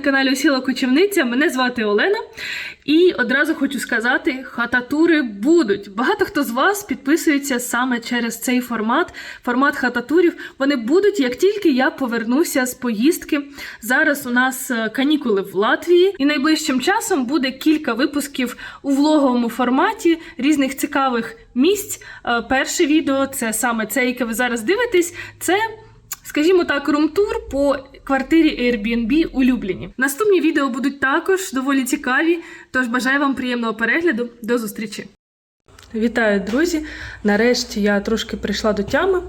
Каналі Осіла Кочівниця. Мене звати Олена. І одразу хочу сказати, хататури будуть. Багато хто з вас підписується саме через цей формат, формат хататурів. Вони будуть, як тільки я повернуся з поїздки. Зараз у нас е, канікули в Латвії, і найближчим часом буде кілька випусків у влоговому форматі різних цікавих місць. Е, Перше відео це саме це, яке ви зараз дивитесь. Це Скажімо так, румтур по квартирі Airbnb у Любліні. Наступні відео будуть також доволі цікаві, тож бажаю вам приємного перегляду. До зустрічі! Вітаю, друзі! Нарешті я трошки прийшла до тями.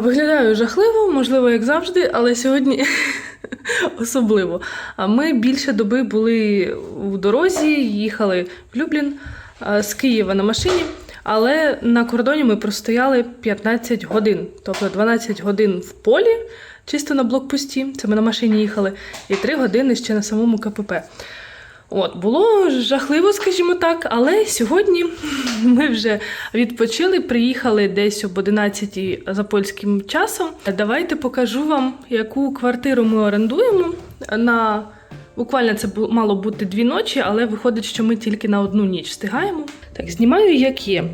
Виглядаю жахливо, можливо, як завжди, але сьогодні особливо. Ми більше доби були у дорозі, їхали в Люблін з Києва на машині. Але на кордоні ми простояли 15 годин, тобто 12 годин в полі, чисто на блокпості. Це ми на машині їхали, і 3 години ще на самому КПП. От, було жахливо, скажімо так, але сьогодні ми вже відпочили, приїхали десь об 11 за польським часом. Давайте покажу вам, яку квартиру ми орендуємо. На буквально це мало бути дві ночі, але виходить, що ми тільки на одну ніч встигаємо. Так, знімаю, як є.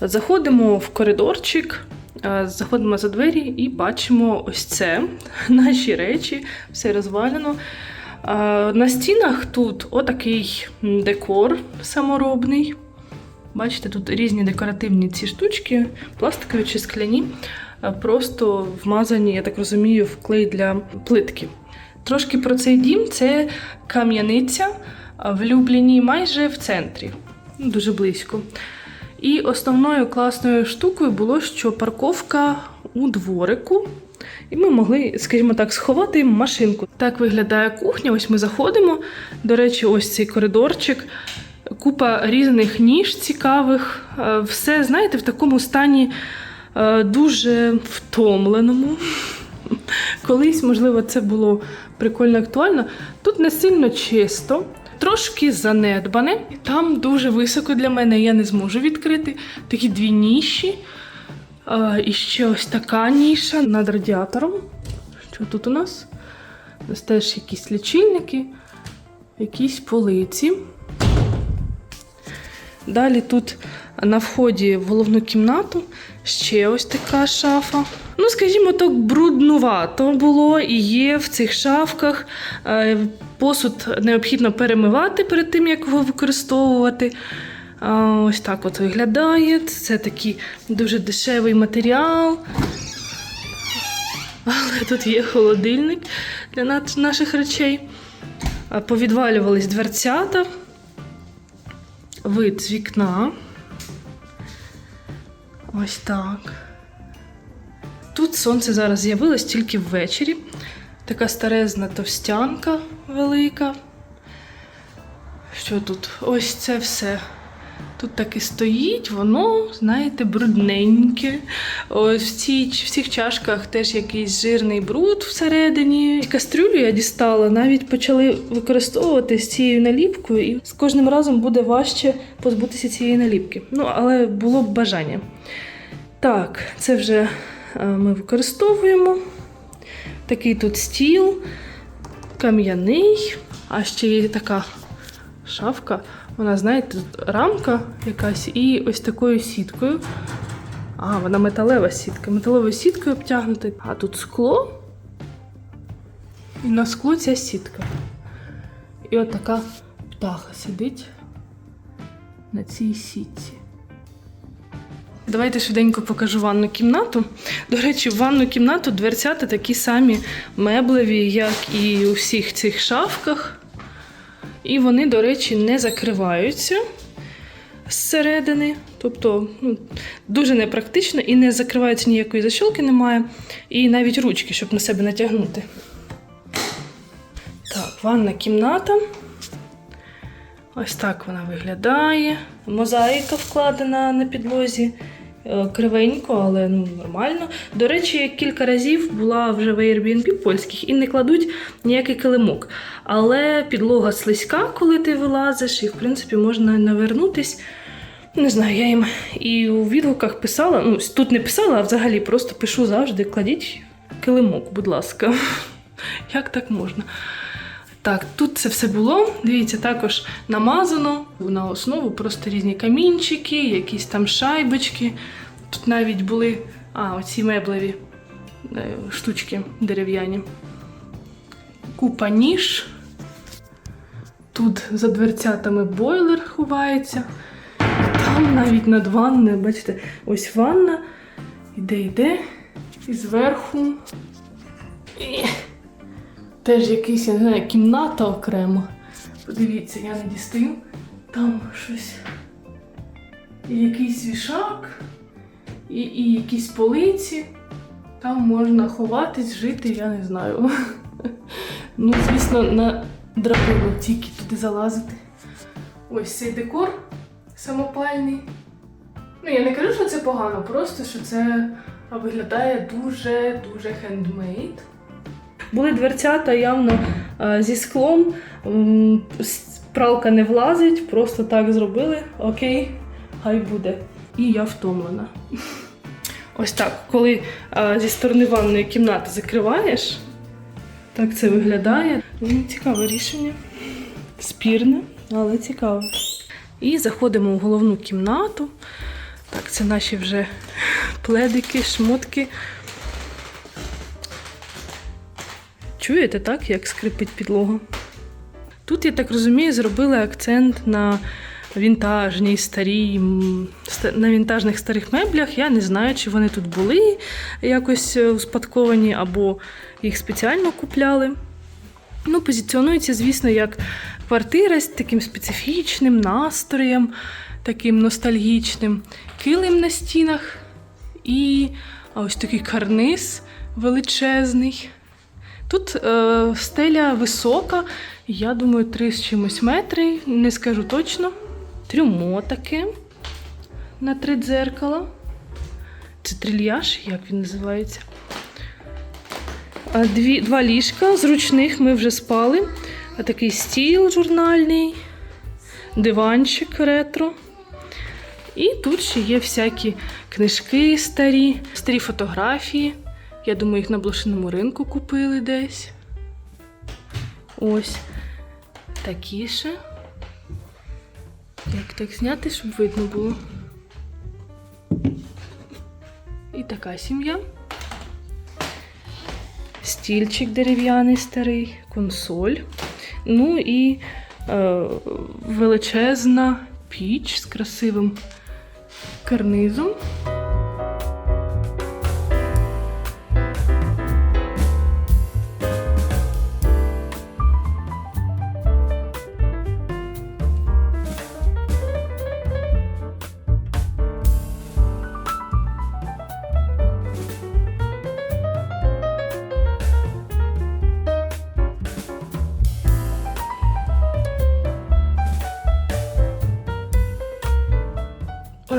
Заходимо в коридорчик, е, заходимо за двері і бачимо ось це. Наші речі, все розвалено. Е, На стінах тут отакий декор саморобний. Бачите, тут різні декоративні ці штучки, пластикові чи скляні, е, просто вмазані, я так розумію, в клей для плитки. Трошки про цей дім це кам'яниця в Любліні, майже в центрі, ну, дуже близько. І основною класною штукою було, що парковка у дворику. І ми могли, скажімо так, сховати машинку. Так виглядає кухня. Ось ми заходимо. До речі, ось цей коридорчик. Купа різних ніж цікавих. Все, знаєте, в такому стані дуже втомленому. Колись, можливо, це було прикольно актуально. Тут не сильно чисто, трошки занедбане. Там дуже високо для мене, я не зможу відкрити. Такі дві ніші. А, і ще ось така ніша над радіатором. Що тут у нас? У нас теж якісь лічильники, якісь полиці. Далі тут на вході в головну кімнату ще ось така шафа. Ну, скажімо так, бруднувато було і є в цих шафках. Е, Посуд необхідно перемивати перед тим, як його використовувати. Ось так от виглядає. Це такий дуже дешевий матеріал. Але тут є холодильник для наших речей. Повідвалювались дверцята. Вид з вікна. Ось так. Тут сонце зараз з'явилось тільки ввечері. Така старезна товстянка велика. Що тут? Ось це все. Тут так і стоїть, воно, знаєте, брудненьке. Ось в, цій, в цих чашках теж якийсь жирний бруд всередині. Кастрюлю я дістала, навіть почали використовувати з цією наліпкою, і з кожним разом буде важче позбутися цієї наліпки. Ну, але було б бажання. Так, це вже е, ми використовуємо. Такий тут стіл, кам'яний, а ще є така шафка. Вона, знаєте, тут рамка якась і ось такою сіткою. А, вона металева сітка. Металевою сіткою обтягнута. А тут скло. І на скло ця сітка. І от така птаха сидить на цій сітці. Давайте швиденько покажу ванну кімнату. До речі, в ванну кімнату дверцята такі самі меблеві, як і у всіх цих шафках. І вони, до речі, не закриваються зсередини. Тобто ну, дуже непрактично і не закриваються ніякої защолки немає. І навіть ручки, щоб на себе натягнути. Так, ванна кімната. Ось так вона виглядає. Мозаїка вкладена на підлозі. Е, Кривенько, але ну, нормально. До речі, кілька разів була вже в Airbnb польських і не кладуть ніякий килимок. Але підлога слизька, коли ти вилазиш, і в принципі можна навернутись. Не знаю, я їм і у відгуках писала. Ну, тут не писала, а взагалі просто пишу завжди: кладіть килимок, будь ласка. Як так можна? Так, тут це все було. Дивіться, також намазано на основу просто різні камінчики, якісь там шайбочки. Тут навіть були а, оці меблеві е, штучки дерев'яні. Купа ніж. Тут за дверцятами бойлер ховається. Там навіть над ванною, бачите, ось ванна. Іде, йде. І зверху. І теж якийсь, я не знаю, кімната окремо. Подивіться, я не дістаю. Там щось. І якийсь вішак, і, і якісь полиці. Там можна ховатись, жити, я не знаю. Ну, звісно, на драбину тільки туди залазити. Ось цей декор самопальний. Ну, я не кажу, що це погано, просто що це виглядає дуже-дуже хендмейд. Були дверцята явно е, зі склом. Пралка не влазить, просто так зробили. Окей, хай буде. І я втомлена. Ось так, коли е, зі сторони ванної кімнати закриваєш, так це виглядає. Цікаве рішення. Спірне, але цікаве. І заходимо в головну кімнату. Так, це наші вже пледики, шмотки. Чуєте, так, як скрипить підлога? Тут, я так розумію, зробили акцент на вінтажній старій, на вінтажних старих меблях. Я не знаю, чи вони тут були якось е, успадковані, або їх спеціально купляли. Ну, позиціонується, звісно, як квартира з таким специфічним настроєм, таким ностальгічним, килим на стінах і ось такий карниз величезний. Тут е, стеля висока, я думаю, три з чимось метри, не скажу точно. Трюмо таке на три дзеркала. Це трильяж, як він називається. Дві, два ліжка зручних ми вже спали. Такий стіл журнальний, диванчик ретро. І тут ще є всякі книжки старі, старі фотографії. Я думаю, їх на блошиному ринку купили десь. Ось такі ще. Як так зняти, щоб видно було. І така сім'я. Стільчик дерев'яний старий, консоль. Ну і е, величезна піч з красивим карнизом.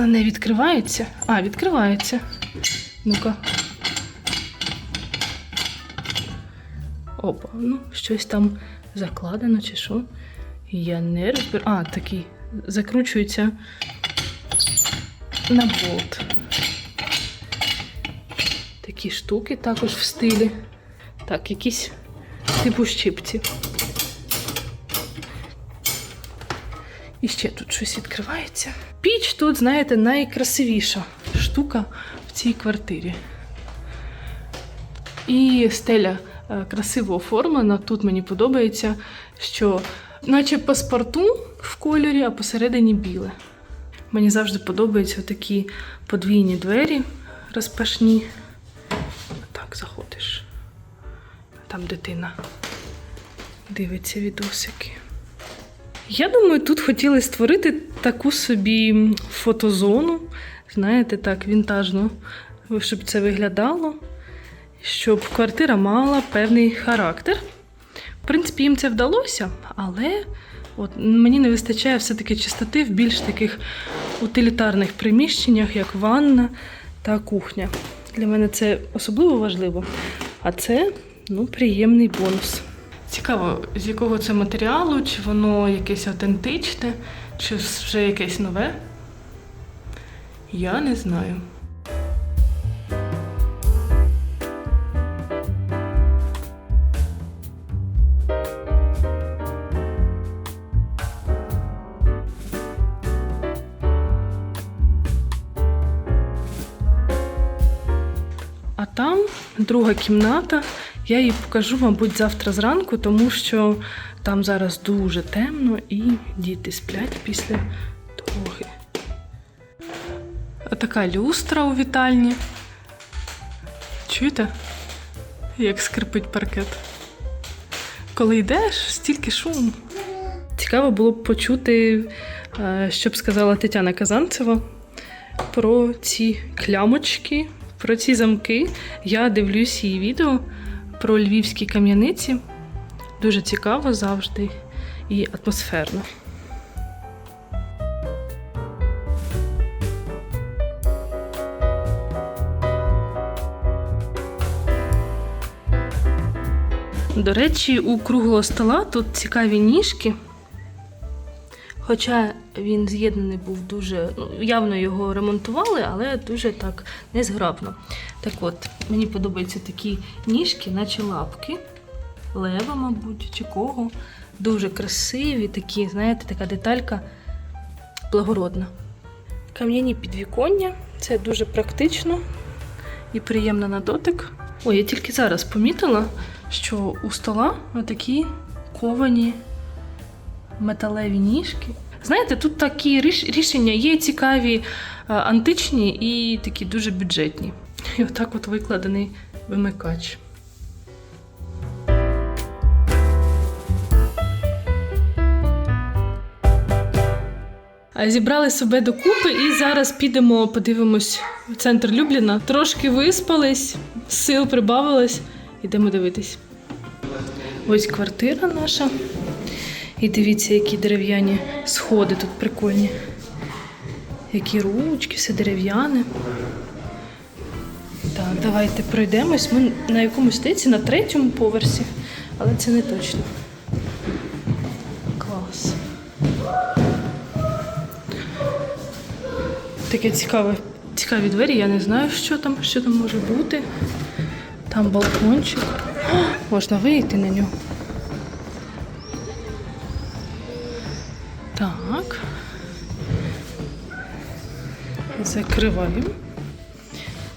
Не відкривається. А, відкривається. Ну-ка. Опа, ну, щось там закладено чи що. Я не розберу. А, такий. Закручується на болт. Такі штуки також в стилі. Так, якісь типу щипці. І ще тут щось відкривається. Піч тут, знаєте, найкрасивіша штука в цій квартирі. І стеля е, красиво оформлена. Тут мені подобається, що наче паспорту в кольорі, а посередині біле. Мені завжди подобаються такі подвійні двері розпашні. Так, заходиш. Там дитина дивиться відосики. Я думаю, тут хотіли створити таку собі фотозону, знаєте, так, вінтажно, щоб це виглядало, щоб квартира мала певний характер. В принципі, їм це вдалося, але от, мені не вистачає все-таки чистоти в більш таких утилітарних приміщеннях, як ванна та кухня. Для мене це особливо важливо. А це ну, приємний бонус. Цікаво, з якого це матеріалу, чи воно якесь автентичне, чи вже якесь нове. Я не знаю. А там друга кімната. Я її покажу, мабуть, завтра зранку, тому що там зараз дуже темно і діти сплять після дороги. Така люстра у вітальні. Чуєте? Як скрипить паркет. Коли йдеш, стільки шуму. Цікаво було б почути, е, що б сказала Тетяна Казанцева про ці клямочки, про ці замки. Я дивлюсь її відео про львівські кам'яниці. Дуже цікаво завжди і атмосферно. До речі, у круглого стола тут цікаві ніжки. Хоча він з'єднаний був дуже, ну, явно його ремонтували, але дуже так незграбно. Так от, мені подобаються такі ніжки, наче лапки, лева, мабуть, чи кого. Дуже красиві, такі, знаєте, така деталька благородна. Кам'яні підвіконня це дуже практично і приємно на дотик. Ой, я тільки зараз помітила, що у стола такі ковані металеві ніжки. Знаєте, тут такі рішення є цікаві, е, античні і такі дуже бюджетні. І отак от викладений вимикач. Зібрали себе докупи і зараз підемо, подивимось в центр Любліна. Трошки виспались, сил прибавилось. Ідемо дивитись. Ось квартира наша. І дивіться, які дерев'яні сходи тут прикольні. Які ручки, все дерев'яне. Так, давайте пройдемось. Ми на якомусь здається, на третьому поверсі, але це не точно. Клас. Таке цікаве, цікаві двері, я не знаю, що там, що там може бути. Там балкончик. О, можна вийти на нього. Так. Закриваємо.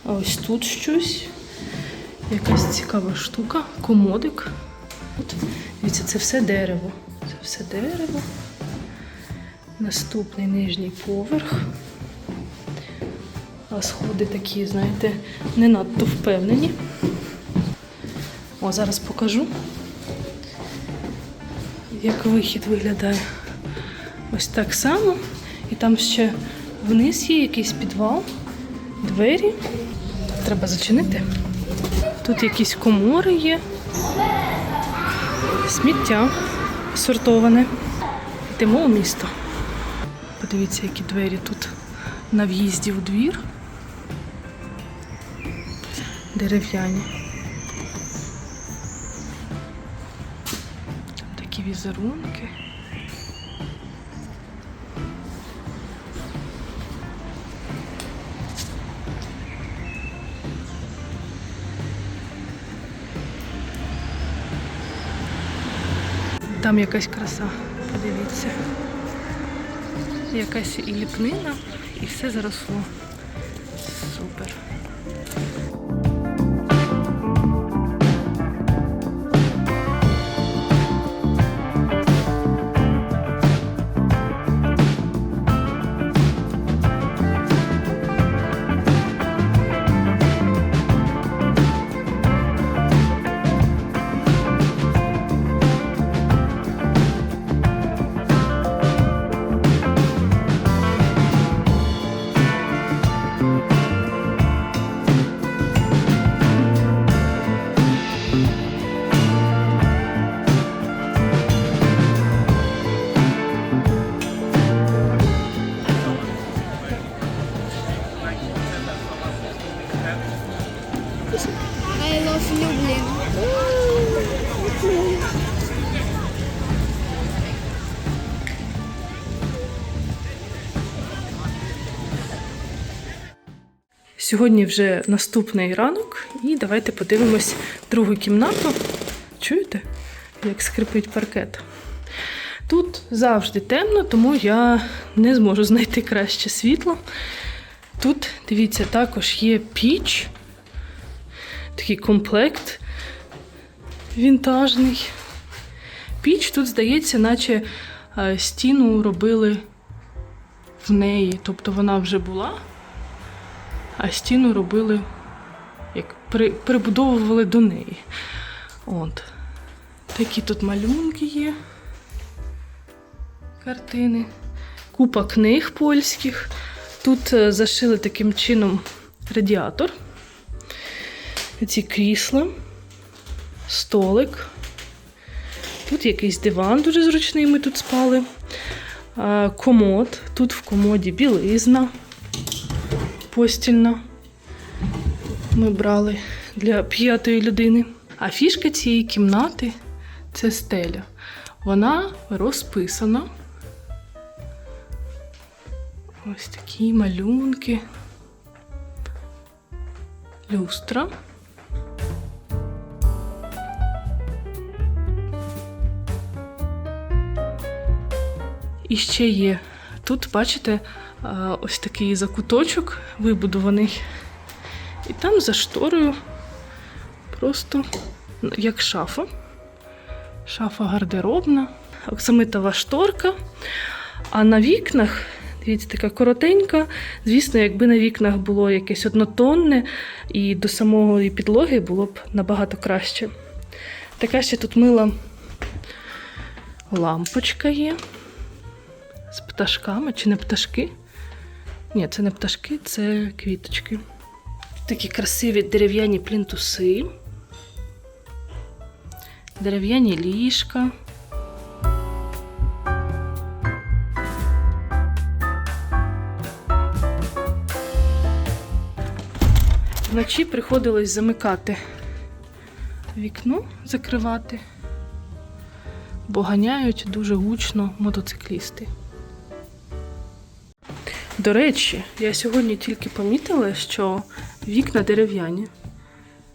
А ось тут щось. Якась цікава штука. Комодик. От. Дивіться, це все дерево. Це все дерево. Наступний нижній поверх. А сходи такі, знаєте, не надто впевнені. О, зараз покажу, як вихід виглядає. Ось так само. І там ще вниз є якийсь підвал, двері. Треба зачинити. Тут якісь комори є. Сміття сортоване. Йдемо у місто. Подивіться, які двері тут на в'їзді у двір. Дерев'яні. Там такі візерунки. Там якась краса, подивіться. Якась і ліпнина, і все заросло. Супер. Сьогодні вже наступний ранок, і давайте подивимось другу кімнату. Чуєте, як скрипить паркет? Тут завжди темно, тому я не зможу знайти краще світло. Тут, дивіться, також є піч. такий комплект вінтажний. Піч тут, здається, наче е, стіну робили в неї. Тобто вона вже була, а стіну робили, як при, прибудовували до неї. От. Такі тут малюнки є. Картини. Купа книг польських. Тут е, зашили таким чином радіатор. Ці крісла, столик. Тут якийсь диван дуже зручний, ми тут спали. Комод. Тут в комоді білизна постільна. Ми брали для п'ятої людини. А фішка цієї кімнати це стеля. Вона розписана. Ось такі малюнки. Люстра. І ще є. Тут, бачите, ось такий закуточок вибудований. І там за шторою просто ну, як шафа. Шафа гардеробна, оксамитова шторка. А на вікнах, дивіться, така коротенька. Звісно, якби на вікнах було якесь однотонне, і до самої підлоги було б набагато краще. Така ще тут мила лампочка є з пташками, чи не пташки? Ні, це не пташки, це квіточки. Такі красиві дерев'яні плінтуси, дерев'яні ліжка. Вночі приходилось замикати вікно, закривати, бо ганяють дуже гучно мотоциклісти. До речі, я сьогодні тільки помітила, що вікна дерев'яні.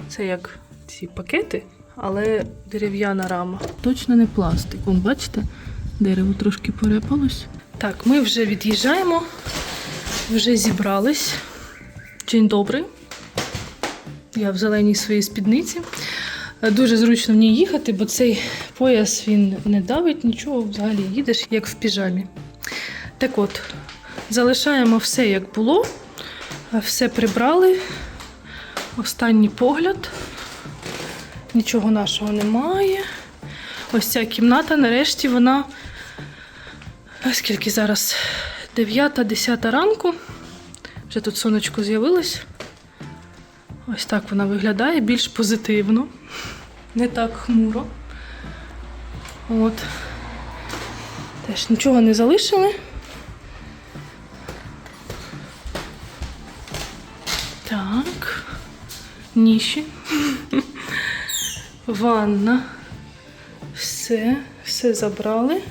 Це як ці пакети, але дерев'яна рама. Точно не пластик. Вон, бачите, дерево трошки порепалось. Так, ми вже від'їжджаємо, вже зібрались. День добрий. Я в зеленій своїй спідниці. Дуже зручно в ній їхати, бо цей пояс він не давить нічого, взагалі їдеш як в піжамі. Так от, залишаємо все як було, е, все прибрали. Останній погляд. Нічого нашого немає. Ось ця кімната, нарешті, вона. е, Скільки зараз? 9-10 ранку. Вже тут сонечко з'явилось. Ось так вона виглядає більш позитивно, не так хмуро. От. Теж нічого не залишили. Ніші. Ванна. Все, все забрали.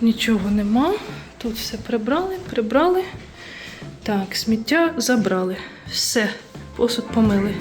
Нічого нема. Тут все прибрали, прибрали. Так, сміття забрали. Все, посуд помили.